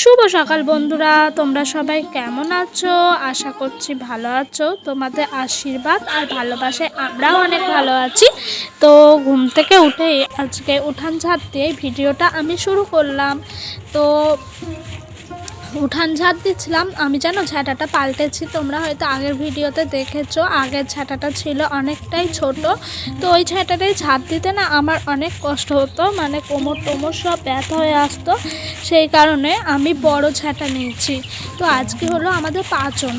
শুভ সকাল বন্ধুরা, তোমরা সবাই কেমন আছো? আশা করছি ভালো আছো। তোমাদের আশীর্বাদ আর ভালোবাসায় আমরাও অনেক ভালো আছি। তো ঘুম থেকে উঠে আজকে উঠান ছাড় দিয়ে ভিডিওটা আমি শুরু করলাম। তো উঠান ঝাড় দিচ্ছিলাম। আমি জানো ঝাঁটাটা পাল্টেছি। তোমরা হয়তো আগের ভিডিওতে দেখেছ, আগের ঝাঁটাটা ছিল অনেকটাই ছোট। তো ওই ঝাঁটাটাই ঝাড় দিতে না আমার অনেক কষ্ট হতো। মানে কোমর টোমর সব ব্যথা হয়ে আসতো। সেই কারণে আমি বড় ঝাঁটা নিয়েছি। তো আজকে হলো আমাদের পাঁচন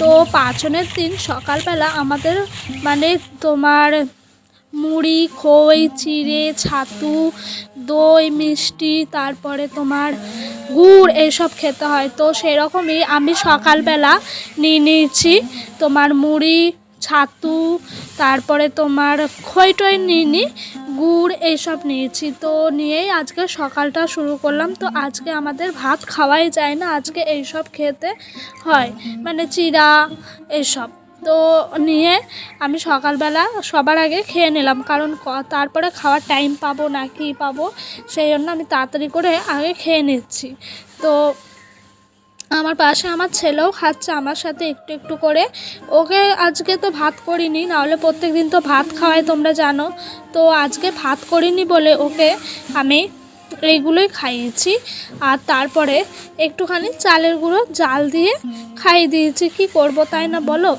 তো পাঁচনের দিন সকালবেলা আমাদের মানে তোমার মুড়ি, খই, চিড়ে, ছাতু দই, মিষ্টি, তারপরে তোমার গুড় এইসব খেতে হয়। তো সেরকমই আমি সকালবেলা নিয়ে নিয়েছি তোমার মুড়ি, ছাতু, তারপরে তোমার খই টই নিয়ে গুড় এইসব নিয়েছি। তো নিয়েই আজকে সকালটা শুরু করলাম। তো আজকে আমাদের ভাত খাওয়াই যায় না, আজকে এইসব খেতে হয়। মানে চিড়া এইসব তো নিয়ে আমি সকালবেলা সবার আগে খেয়ে নিলাম। কারণ তারপরে খাওয়ার টাইম পাবো না, কি পাবো, সেই জন্য আমি তাড়াতাড়ি করে আগে খেয়ে নিচ্ছি। তো আমার পাশে আমার ছেলেও খাচ্ছে, আমার সাথে একটু একটু করে। ওকে আজকে তো ভাত করিনি, নাহলে প্রত্যেক দিন তো ভাত খাওয়াই তোমরা জানো। তো আজকে ভাত করিনি বলে ওকে আমি এইগুলোই খাইয়েছি। আর তারপরে একটুখানি চালের গুঁড়ো, জাল দিয়ে খাইয়ে দিয়েছি। কি করব তাই না বলো?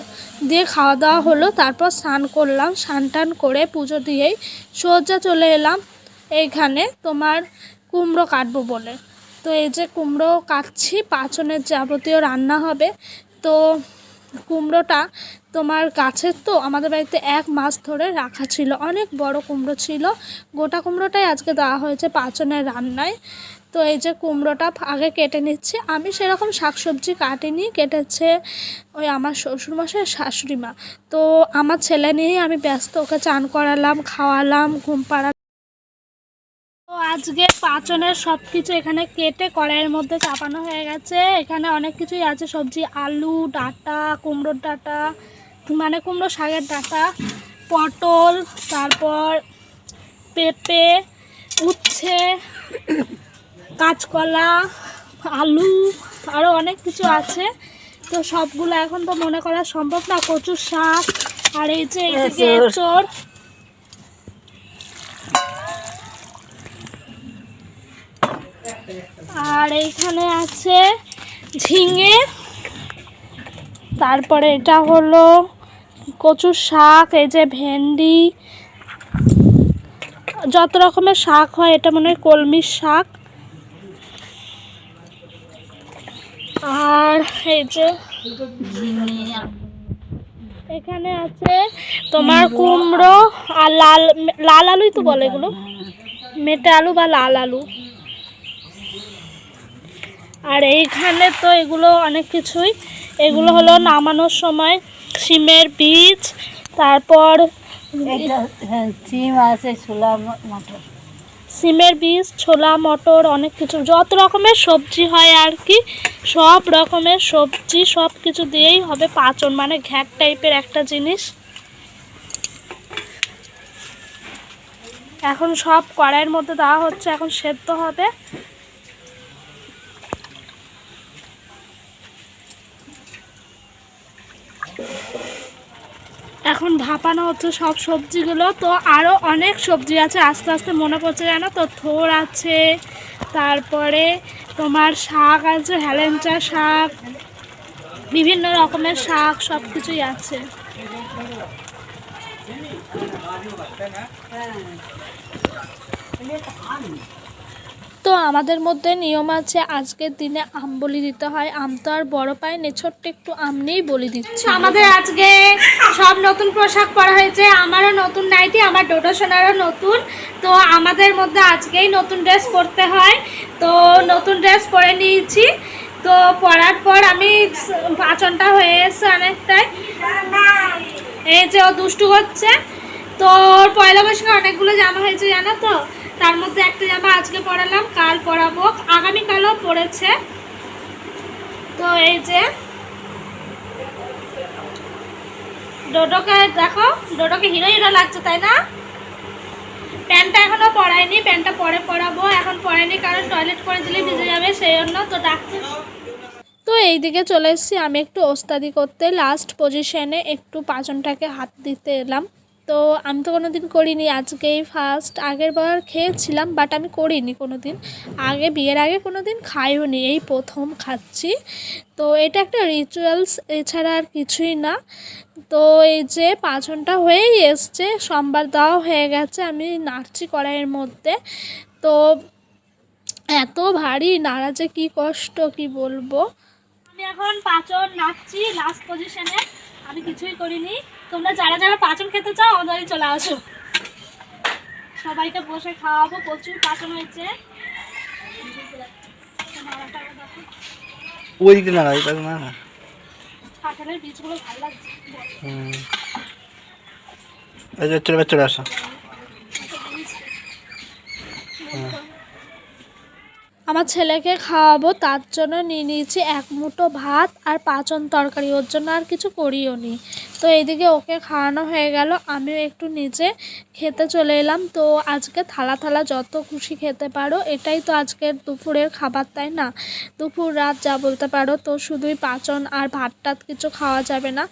দিয়ে খাওয়া দাওয়া হলো, তারপর স্নান করলাম, স্নান টান করে পুজো দিয়েই সোজা চলে এলাম। এইখানে তোমার কুমড়ো কাটবো বলে। তো এই যে কুমড়ো কাটছি, পাঁচনের যাবতীয় রান্না হবে। তো কুমড়োটা তোমার গাছের তো আমাদের বাড়িতে এক মাস ধরে রাখা ছিল, অনেক বড় কুমড়ো ছিল। গোটা কুমড়োটাই আজকে দেওয়া হয়েছে পাঁচনের রান্নায়। তো এই যে কুমড়োটা আগে কেটে নিচ্ছি। আমি সেরকম শাকসবজি কাটিনি, কেটেছে ওই আমার শ্বশুরমশাই শাশুড়ি মা তো আমার ছেলে নিয়েই আমি ব্যস্ত, ওকে চান করালাম, খাওয়ালাম, ঘুম তো আজকে পাচনের সব কিছু এখানে কেটে কড়াইয়ের মধ্যে চাপানো হয়ে গেছে। এখানে অনেক কিছুই আছে সবজি আলু ডাঁটা কুমড়োর ডাঁটা মানে কুমড়ো শাকের ডাঁটা পটল তারপর পেঁপে উচ্ছে কাঁচকলা আলু আরও অনেক কিছু আছে। তো সবগুলো এখন তো মনে করা সম্ভব না। কচুর শাক আর এই যে এইদিকে আর এইখানে আছে ঝিঙে। তারপরে এটা হলো কচুর শাক, এই যে ভেন্ডি। যত রকমের শাক হয়, এটা মনে হয় কলমির শাক। আর এই যে এখানে আছে তোমার কুমড়ো আর লাল লাল আলুই তো বলে এগুলো। মেটে আলু বা লাল আলু। আর এইখানে তো এগুলো অনেক কিছুই। এগুলো হলো নামানোর সময় সিমের বীজ তারপর হ্যাঁ, সিম আছে ছোলা মটর। সিমের বীজ ছোলা মটর অনেক কিছু। যত রকমের সবজি হয় আর কি সব রকমের সবজি সব কিছু দিয়েই হবে পাচন মানে ঘ্যাট টাইপের একটা জিনিস। এখন সব কড়াইয়ের মধ্যে দেওয়া হচ্ছে এখন সেদ্ধ হবে। এখন ভাপানো হচ্ছে সব সবজিগুলো, তো আরও অনেক সবজি আছে। আস্তে আস্তে মনে পড়ছে জানো তো, থোর আছে, তারপরে তোমার শাক আছে হেলেঞ্চা শাক, বিভিন্ন রকমের শাক সব কিছুই আছে। তো আমাদের মধ্যে নিয়ম আছে, আজকের দিনে আম বলি দিতে হয়। আম তো আর বড় পায় নে, ছোট্ট একটু আম নিয়েই বলি দিচ্ছে। আমাদের আজকে সব নতুন পোশাক পরা হয়েছে, আমারও নতুন নাইটি, আমার ডোডো সোনারও নতুন। তো আমাদের মধ্যে আজকেই নতুন ড্রেস পরতে হয়। তো নতুন ড্রেস পরে নিয়েছি। তো পরার পর আমি পাচনটা হয়ে এসছে অনেকটাই। এই যে ও দুষ্টু হচ্ছে তো পয়লা বৈশাখে অনেকগুলো জামা হয়েছে, জানো তো? তার মধ্যে একটা জামা আজকে পরালাম কাল পরাবো আগামীকালও পড়েছে। তো এই যে, ডোডোকে দেখো, ডোডোকে হিরো হিরো লাগছে, তাই না? প্যান্টটা এখনও পরাইনি প্যান্টটা পরে পরাবো এখন পরাইনি কারণ টয়লেট করে দিলে ভিজে যাবে, সেই জন্য তো ডাকছে। তো এইদিকে চলে এসেছি, আমি একটু ওস্তাদি করতে লাস্ট পজিশনে একটু পাচনটাকে হাত দিতে এলাম। তো আমি তো কোনো দিন করিনি। আজকেই ফার্স্ট আগের বার খেয়েছিলাম বাট আমি করিনি কোনো দিন আগে, বিয়ের আগে কোনো দিন খাইও নি এই প্রথম খাচ্ছি। তো এটা একটা রিচুয়ালস এছাড়া আর কিছুই না। তো এই যে পাঁচনটা হয়েই এসছে, সোমবার দেওয়া হয়ে গেছে, আমি নাড়ছি কড়াইয়ের মধ্যে। তো এত ভারী, নাড়া যে কী কষ্ট, কি বলব? আমি এখন পাঁচন নাচছি লাস্ট পজিশনে আমি কিছুই করিনি। তোমরা যারা যারা পাচন খেতে চাও আমাদের চলে আসো। সবাইকে বসে খাওয়াবো প্রচুর পাচন হয়েছে। ওই দিকে না এই পাশে না না কাঁঠালের বীজগুলো ভালো লাগছে। হুম। এই যে চলে চলে আসো। আমার ছেলেকে খাওয়াবো, তার জন্য নিয়ে নিয়েছি এক মুঠো ভাত আর পাঁচন তরকারি, ওর জন্য আর কিছু করিও নি। তো এইদিকে ওকে খাওয়ানো হয়ে গেল, আমিও একটু নিচে খেতে চলে এলাম। তো আজকে থালা থালা যত খুশি খেতে পারো, এটাই তো আজকের দুপুরের খাবার, তাই না? দুপুর রাত যা বলতে পারো, তো শুধুই পাচন আর ভাত টাত কিছু খাওয়া যাবে না।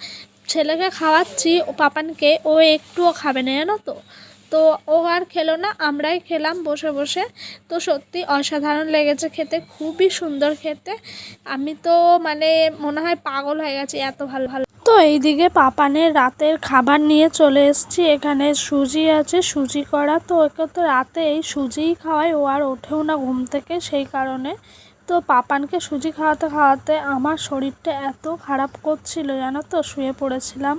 ছেলেকে খাওয়াচ্ছি, ও পাপানকে, ও একটুও খাবে না, জানো তো? তো ও আর খেলো না, আমরাই খেলাম বসে বসে। তো সত্যি অসাধারণ লেগেছে খেতে, খুবই সুন্দর খেতে। আমি তো মানে মনে হয় পাগল হয়ে গেছি এত ভালো ভালো। তো এইদিকে পাপানের রাতের খাবার নিয়ে চলে এসেছি, এখানে সুজি আছে, সুজি করা। তো ওকে তো রাতে এই সুজিই খাওয়াই, ও আর ওঠেও না ঘুম থেকে, সেই কারণে তো পাপানকে সুজি খাওয়াতে খাওয়াতে আমার শরীরটা এত খারাপ করছিল, জানো তো? শুয়ে পড়েছিলাম।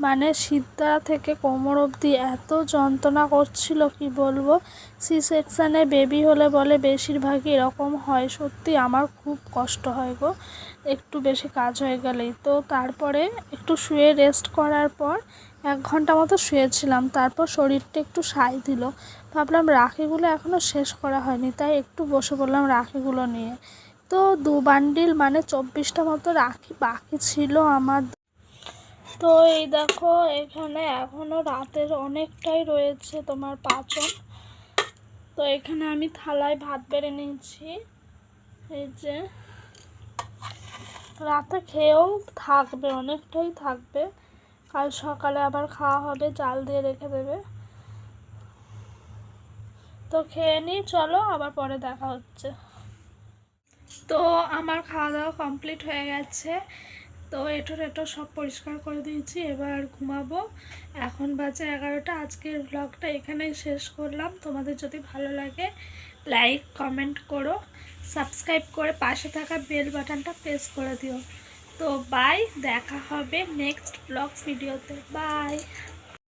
মানে সিদ্ধা থেকে কোমর অবধি এত যন্ত্রণা করছিল, কি বলব? সি সেকশানে বেবি হলে বলে বেশিরভাগই এরকম হয়। সত্যি আমার খুব কষ্ট হয় গো। একটু বেশি কাজ হয়ে গেলেই। তো তারপরে একটু শুয়ে রেস্ট করার পর এক ঘণ্টা মতো শুয়েছিলাম। তারপর শরীরটা একটু সায় দিল। ভাবলাম রাখিগুলো এখনও শেষ করা হয়নি, তাই একটু বসে পড়লাম রাখিগুলো নিয়ে। তো দু বান্ডিল মানে চব্বিশটা মতো রাখি বাকি ছিল আমার। তো এই দেখো, এখানে এখনও রাতের অনেকটাই রয়েছে তোমার পাচন। তো এখানে আমি থালায় ভাত বেড়ে নিয়েছি। এই যে, রাতে খেয়েও থাকবে, অনেকটাই থাকবে। কাল সকালে আবার খাওয়া হবে জাল দিয়ে রেখে দেবে। তো খেয়ে নিই চলো আবার পরে দেখা হচ্ছে। তো আমার খাওয়া দাওয়া কমপ্লিট হয়ে গেছে। তো এটোর এটো সব পরিষ্কার করে দিয়েছি, এবার ঘুমাবো। এখন বাজে এগারোটা, আজকের ব্লগটা এখানেই শেষ করলাম। তোমাদের যদি ভালো লাগে লাইক কমেন্ট করো। সাবস্ক্রাইব করে পাশে থাকা বেল বাটনটা প্রেস করে দিও। তো বাই দেখা হবে নেক্সট ব্লগ ভিডিওতে বাই